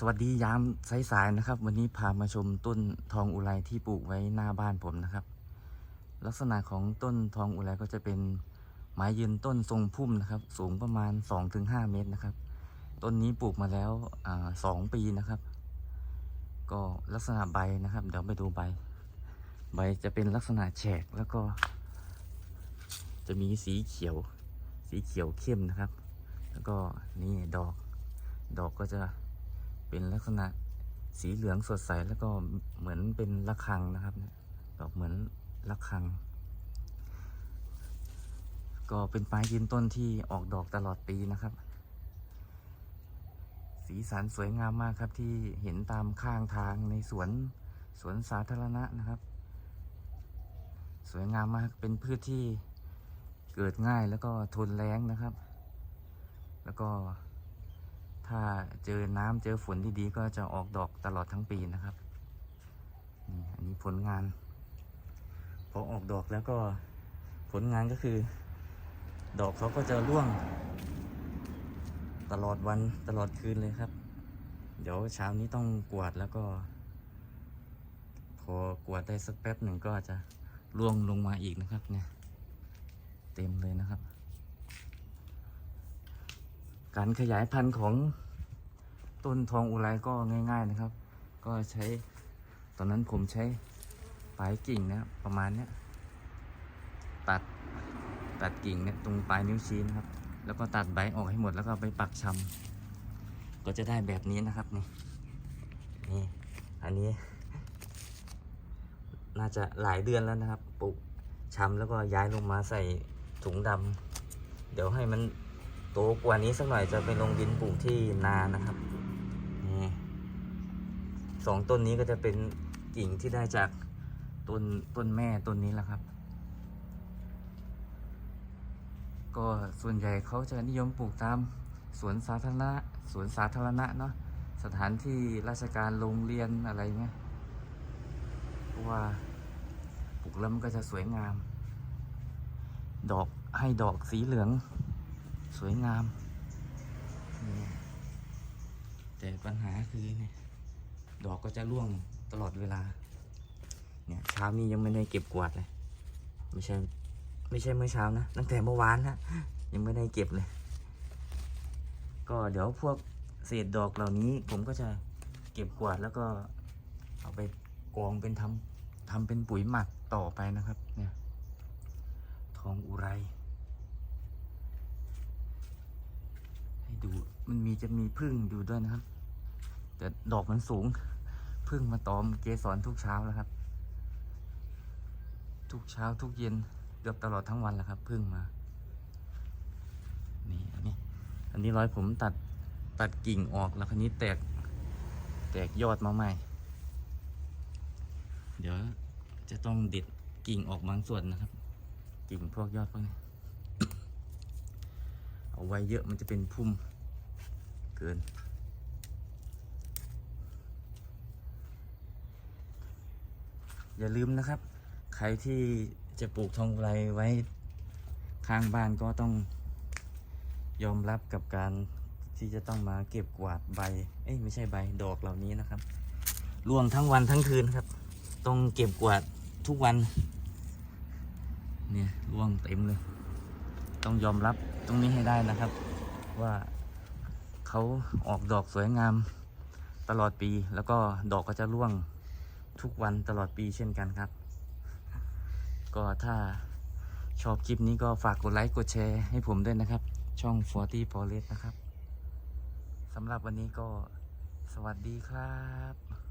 สวัสดียามสายๆนะครับ วันนี้พามาชมต้นทองอุไรที่ปลูกไว้หน้าบ้านผมนะครับ ลักษณะของต้นทองอุไรก็จะเป็นไม้ยืนต้นทรงพุ่มนะครับ สูงประมาณ 2-5 เมตรนะครับ ต้นนี้ปลูกมาแล้วอสองปีนะครับ ก็ลักษณะใบนะครับ เดี๋ยวไปดูใบ ใบจะเป็นลักษณะแฉกแล้วก็ จะมีสีเขียว สีเขียวเข้มนะครับ แล้วก็นี่ดอก ดอกก็จะ เป็นลักษณะสีเหลืองสดใสแล้วก็เหมือนเป็นระฆังนะครับดอกเหมือนระฆัง ก็เป็นไม้ยืนต้นที่ออกดอกตลอดปีนะครับ สีสันสวยงามมากครับที่เห็นตามข้างทางในสวนสวนสาธารณะนะครับ สวยงามมากเป็นพืชที่เกิดง่ายแล้วก็ทนแรงนะครับ แล้วก็ ถ้าเจอน้ำเจอฝนดีๆก็จะออกดอกตลอดทั้งปีนะครับนี่อันนี้ผลงาน พอออกดอกแล้วก็ผลงานก็คือ ดอกเขาก็จะร่วง ตลอดวันตลอดคืนเลยครับ เดี๋ยวเช้านี้ต้องกวาดแล้วก็ พอกวาดได้สักแป๊บหนึ่งก็จะร่วงลงมาอีกนะครับเนี่ย เต็มเลยนะครับ การขยายพันธุ์ของต้นทองอุไรก็ง่าย ๆนะครับ ก็ใช้ตอนนั้นผมใช้ปลายกิ่งนะประมาณเนี้ยตัดตัดกิ่งเนี่ยตรงปลายนิ้วชี้นะครับ แล้วก็ตัดใบออกให้หมดแล้วก็ไปปักชำก็จะได้แบบนี้นะครับนี่นี่อันนี้ น่าจะหลายเดือนแล้วนะครับปลูกชำแล้วก็ย้ายลงมาใส่ถุงดำเดี๋ยวให้มัน โตกว่านี้สักหน่อยจะไปลงดินปลูกที่นานะครับนี่สองต้นนี้ก็จะเป็นกิ่งที่ได้จากต้นต้นแม่ต้นนี้แหละครับ ก็ส่วนใหญ่เขาจะนิยมปลูกตามสวนสาธารณะสวนสาธารณะเนาะสถานที่ราชการโรงเรียนอะไรเงี้ยเพราะว่าปลูกแล้วมันก็จะสวยงาม ดอกให้ดอกสีเหลือง สวยงามนี่แต่ปัญหาคือเนี่ยดอกก็จะร่วงตลอดเวลา เนี่ยเช้านี้ยังไม่ได้เก็บกวาดเลย ไม่ใช่ ไม่ใช่เมื่อเช้านะ ตั้งแต่เมื่อวานนะ ยังไม่ได้เก็บเลย ก็เดี๋ยวพวกเศษดอกเหล่านี้ ผมก็จะเก็บกวาดแล้วก็เอาไปกองเป็นทำทำเป็นปุ๋ยหมักต่อไปนะครับ เนี่ย ทองอุไร ให้ ดูมันมีจะมีพึ่งอยู่ด้วยนะครับ แต่ดอกมันสูงพึ่งมาตอมเกสรทุกเช้าแล้วครับ ทุกเช้าทุกเย็นเกือบตลอดทั้งวันแหละครับพึ่งมา นี่อันนี้ อันนี้ร้อยผมตัดตัดกิ่งออกแล้วคันนี้แตก แตกยอดมาใหม่ เดี๋ยวจะต้องเด็ดกิ่งออกบางส่วนนะครับ กิ่งพวกยอดพวกนี้ เอาไว้เยอะมันจะเป็นพุ่มเกิน อย่าลืมนะครับ ใครที่จะปลูกทองไรไว้ข้างบ้านก็ต้องยอมรับกับการที่จะต้องมาเก็บกวาดใบ เอ้ยไม่ใช่ใบดอกเหล่านี้นะครับร่วงทั้งวันทั้งคืนครับ ต้องเก็บกวาดทุกวัน เนี่ยร่วงเต็มเลย ต้องยอมรับตรงนี้ให้ได้นะครับ ว่าเขาออกดอกสวยงามตลอดปี แล้วก็ดอกก็จะร่วงทุกวันตลอดปีเช่นกันครับ ก็ถ้าชอบคลิปนี้ก็ฝากกดไลค์กดแชร์ให้ผมด้วยนะครับ ช่อง 40 Forest นะครับสำหรับวันนี้ก็สวัสดีครับ